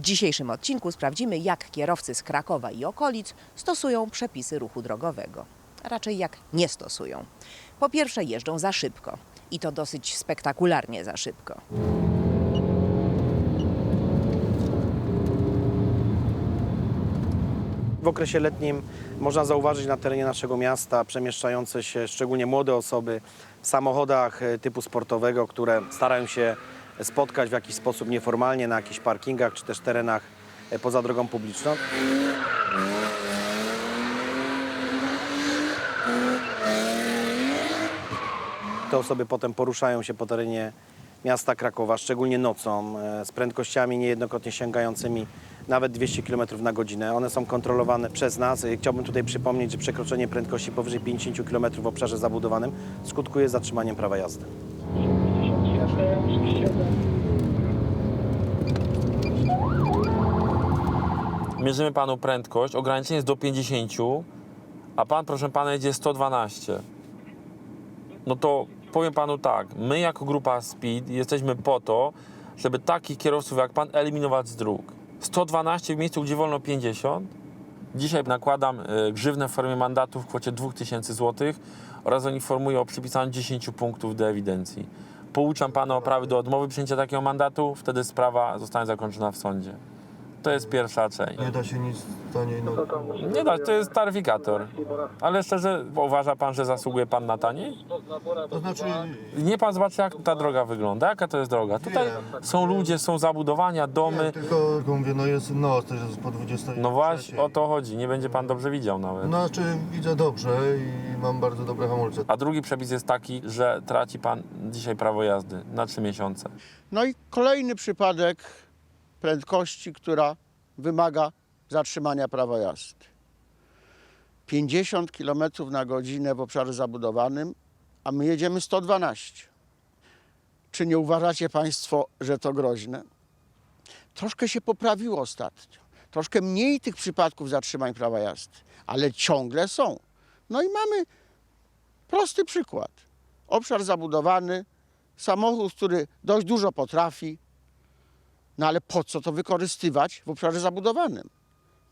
dzisiejszym odcinku sprawdzimy, jak kierowcy z Krakowa i okolic stosują przepisy ruchu drogowego. Raczej jak nie stosują. Po pierwsze, jeżdżą za szybko. I to dosyć spektakularnie za szybko. W okresie letnim można zauważyć na terenie naszego miasta przemieszczające się szczególnie młode osoby w samochodach e, typu sportowego, które starają się spotkać w jakiś sposób nieformalnie na jakichś parkingach czy też terenach e, poza drogą publiczną. Te osoby potem poruszają się po terenie miasta Krakowa, szczególnie nocą, e, z prędkościami niejednokrotnie sięgającymi nawet 200 km na godzinę. One są kontrolowane przez nas. E, Chciałbym tutaj przypomnieć, że przekroczenie prędkości powyżej 50 km w obszarze zabudowanym skutkuje zatrzymaniem prawa jazdy. Mierzymy panu prędkość, ograniczenie jest do 50, a pan, proszę pana, jedzie 112. No to powiem panu tak, my jako grupa Speed jesteśmy po to, żeby takich kierowców jak pan eliminować z dróg. 112 w miejscu, gdzie wolno 50. Dzisiaj nakładam e, grzywnę w formie mandatu w kwocie 2000 zł oraz informuję o przypisaniu 10 punktów do ewidencji. Pouczam pana o prawie do odmowy przyjęcia takiego mandatu, wtedy sprawa zostanie zakończona w sądzie. To jest pierwsza część. Nie da się nic taniej, no. Nie da, to jest taryfikator. Ale szczerze, uważa pan, że zasługuje pan na taniej? To znaczy, Nie pan zobaczy, jak ta droga wygląda, jaka to jest droga. Tutaj Wiem. są ludzie, są zabudowania, domy. tylko, tylko mówię, no jest noc, też jest po 20. No właśnie, o to chodzi. Nie będzie pan dobrze widział nawet. No, Znaczy, widzę dobrze i mam bardzo dobre hamulce. A drugi przepis jest taki, że traci pan dzisiaj prawo jazdy na trzy miesiące. No i kolejny przypadek prędkości, która wymaga zatrzymania prawa jazdy. 50 km na godzinę w obszarze zabudowanym, a my jedziemy 112. Czy nie uważacie Państwo, że to groźne? Troszkę się poprawiło ostatnio. Troszkę mniej tych przypadków zatrzymań prawa jazdy, ale ciągle są. No i mamy prosty przykład. Obszar zabudowany, samochód, który dość dużo potrafi, no ale po co to wykorzystywać w obszarze zabudowanym?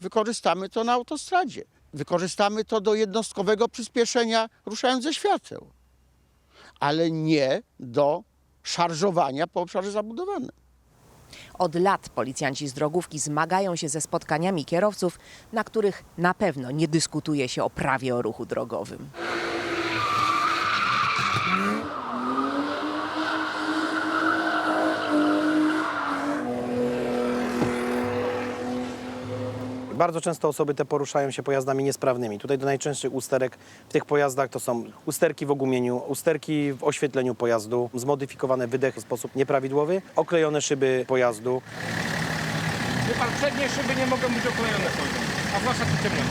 Wykorzystamy to na autostradzie. Wykorzystamy to do jednostkowego przyspieszenia ruszając ze świateł, ale nie do szarżowania po obszarze zabudowanym. Od lat policjanci z drogówki zmagają się ze spotkaniami kierowców, na których na pewno nie dyskutuje się o prawie o ruchu drogowym. Bardzo często osoby te poruszają się pojazdami niesprawnymi. Tutaj do najczęstszych usterek w tych pojazdach to są usterki w ogumieniu, usterki w oświetleniu pojazdu, zmodyfikowane wydechy w sposób nieprawidłowy, oklejone szyby pojazdu, Wie pan, przednie szyby nie mogą być oklejone a zwłaszcza przyciemnione.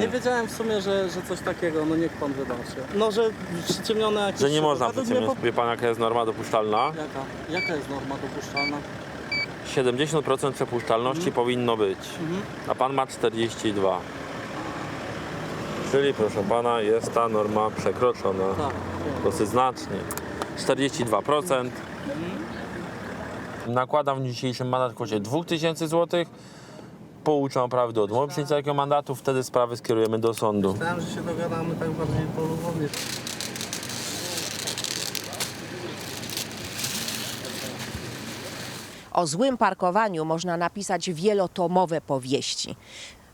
Nie wiedziałem w sumie, że, że coś takiego, no niech pan wybaczy. No, że przyciemnione jakieś... Że nie szyby. można Według mnie przyciemniać. Wie pan, jaka jest norma dopuszczalna? po- Jaka? Jaka jest norma dopuszczalna? 70% przepuszczalności powinno być, a pan ma 42. Czyli proszę pana, jest ta norma przekroczona Tak. dosyć znacznie. 42%. Nakładam w dzisiejszym mandat w kwocie 2000 zł. Pouczam do odmowy przyjęcia takiego mandatu, wtedy sprawy skierujemy do sądu. Myślałem, że się dogadamy tak bardziej polubownie. O złym parkowaniu można napisać wielotomowe powieści.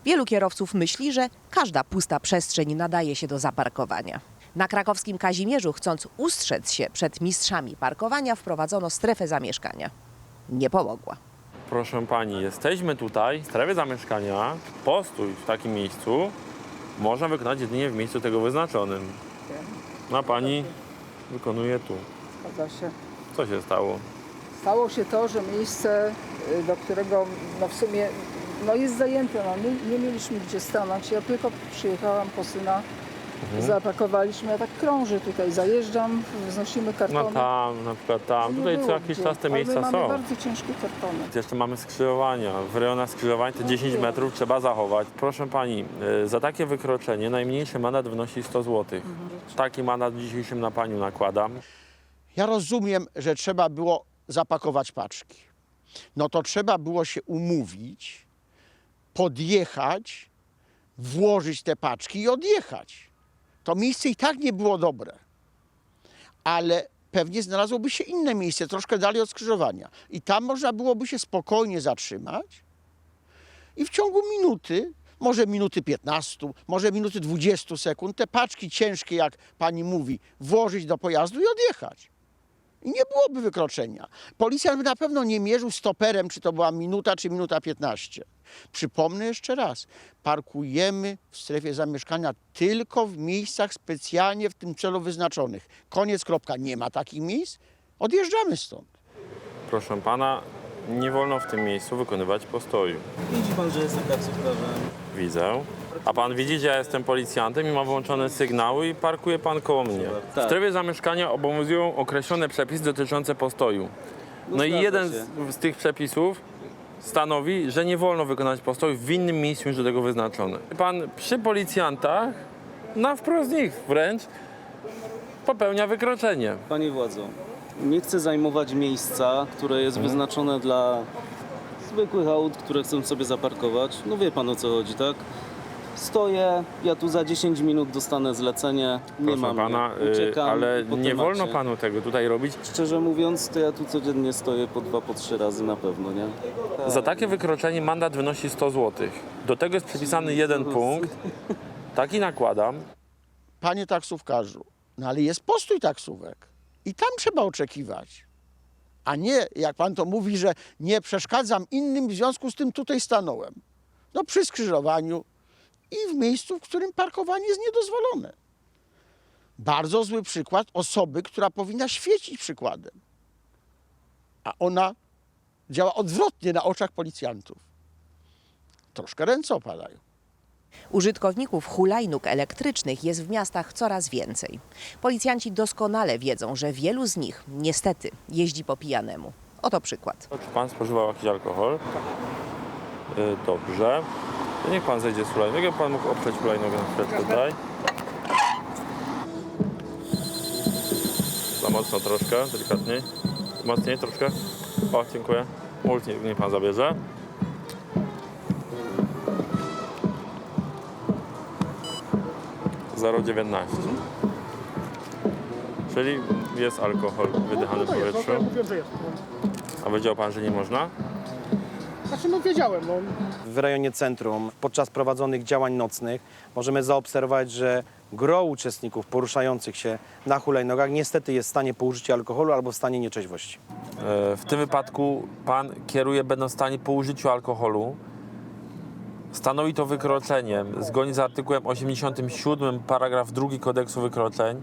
Wielu kierowców myśli, że każda pusta przestrzeń nadaje się do zaparkowania. Na krakowskim Kazimierzu, chcąc ustrzec się przed mistrzami parkowania, wprowadzono strefę zamieszkania. Nie pomogła. Proszę pani, jesteśmy tutaj w strefie zamieszkania. Postój w takim miejscu można wykonać jedynie w miejscu tego wyznaczonym. A pani wykonuje tu. Zgadza się. Co się stało? Stało się to, że miejsce, y, do którego no w sumie no jest zajęte, no nie, nie mieliśmy gdzie stanąć. Ja tylko przyjechałam po syna, zapakowaliśmy, ja tak krążę tutaj, zajeżdżam, wznosimy kartony. No tam, na przykład tam. Tutaj co jakiś gdzie, czas te miejsca my mamy są. bardzo ciężkie kartony. Jeszcze mamy skrzyżowania. W rejonach skrzyżowań te 10 metrów trzeba zachować. Proszę pani, y, za takie wykroczenie najmniejszy mandat wynosi 100 zł. Taki mandat dzisiejszym na paniu nakładam. Ja rozumiem, że trzeba było zapakować paczki, no to trzeba było się umówić, podjechać, włożyć te paczki i odjechać. To miejsce i tak nie było dobre. Ale pewnie znalazłoby się inne miejsce, troszkę dalej od skrzyżowania. I tam można byłoby się spokojnie zatrzymać i w ciągu minuty, może minuty 15, może minuty 20 sekund, te paczki ciężkie, jak pani mówi, włożyć do pojazdu i odjechać. I nie byłoby wykroczenia. Policjant by na pewno nie mierzył stoperem, czy to była minuta, czy minuta 15. Przypomnę jeszcze raz, parkujemy w strefie zamieszkania tylko w miejscach specjalnie w tym celu wyznaczonych. Koniec, kropka. Nie ma takich miejsc, odjeżdżamy stąd. Proszę pana, nie wolno w tym miejscu wykonywać postoju. Widzi pan, że jestem taksówkarzem. Widzę. A pan widzi, że ja jestem policjantem i mam włączone sygnały i parkuje pan koło mnie. W Tak. strefie zamieszkania obowiązują określone przepisy dotyczące postoju. No, i zgadza jeden się. z, z tych przepisów stanowi, że nie wolno wykonać postoju w innym miejscu niż do tego wyznaczone. Pan przy policjantach, na wprost nich wręcz, popełnia wykroczenie. Panie władzo, nie chcę zajmować miejsca, które jest Mhm. wyznaczone dla zwykłych aut, które chcą sobie zaparkować. No wie pan o co chodzi, tak? Stoję, ja tu za 10 minut dostanę zlecenie, nie Proszę mam pana, je. y, uciekam ale po nie wolno panu tego tutaj robić. Szczerze mówiąc, to ja tu codziennie stoję po dwa, po trzy razy na pewno, nie? Za takie wykroczenie mandat wynosi 100 zł. Do tego jest przypisany jeden punkt. Taki nakładam. Panie taksówkarzu, no ale jest postój taksówek i tam trzeba oczekiwać. A nie, jak pan to mówi, że nie przeszkadzam innym, w związku z tym tutaj stanąłem. No przy skrzyżowaniu i w miejscu, w którym parkowanie jest niedozwolone. Bardzo zły przykład osoby, która powinna świecić przykładem. A ona działa odwrotnie na oczach policjantów. Troszkę ręce opadają. Użytkowników hulajnóg elektrycznych jest w miastach coraz więcej. Policjanci doskonale wiedzą, że wielu z nich niestety jeździ po pijanemu. Oto przykład. Czy pan spożywał jakiś alkohol? Y, dobrze. To niech pan zejdzie z hulajnogą. Pan mógł oprzeć hulajnogę na chwileczkę tutaj. Za mocno troszkę, delikatniej. Mocniej troszkę. O, dziękuję. Multi niech pan zabierze. Zero dziewiętnaście. Czyli jest alkohol wydychany w powietrzu. Mówiłem, że jest. A wiedział pan, że nie można? Znaczy no wiedziałem, no. W rejonie centrum podczas prowadzonych działań nocnych możemy zaobserwować, że gro uczestników poruszających się na hulajnogach niestety jest w stanie po użyciu alkoholu albo w stanie nieczeźwości. E, W tym wypadku pan kieruje będąc w stanie po użyciu alkoholu. Stanowi to wykroczenie zgodnie z artykułem 87 paragraf 2 kodeksu wykroczeń.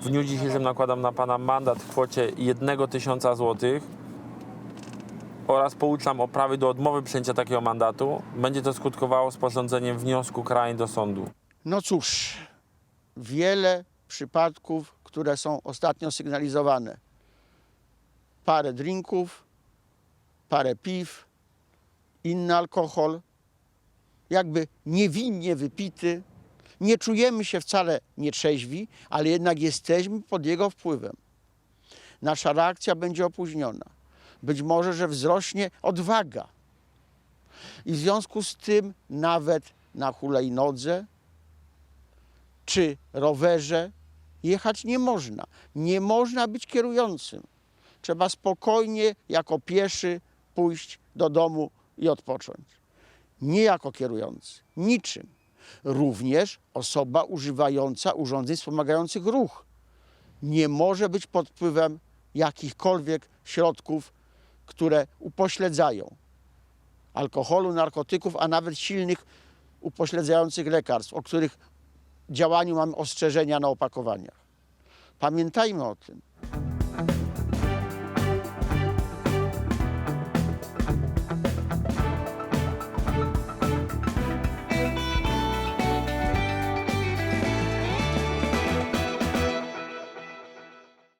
W dniu dzisiejszym nakładam na pana mandat w kwocie 1 tysiąca złotych oraz pouczam o prawie do odmowy przyjęcia takiego mandatu. Będzie to skutkowało sporządzeniem wniosku krajń do sądu. No cóż, wiele przypadków, które są ostatnio sygnalizowane. Parę drinków, parę piw, inny alkohol, jakby niewinnie wypity. Nie czujemy się wcale nietrzeźwi, ale jednak jesteśmy pod jego wpływem. Nasza reakcja będzie opóźniona. Być może, że wzrośnie odwaga. I w związku z tym nawet na hulajnodze czy rowerze jechać nie można. Nie można być kierującym. Trzeba spokojnie jako pieszy pójść do domu i odpocząć. Nie jako kierujący, niczym. Również osoba używająca urządzeń wspomagających ruch nie może być pod wpływem jakichkolwiek środków, które upośledzają alkoholu, narkotyków, a nawet silnych upośledzających lekarstw, o których działaniu mamy ostrzeżenia na opakowaniach. Pamiętajmy o tym.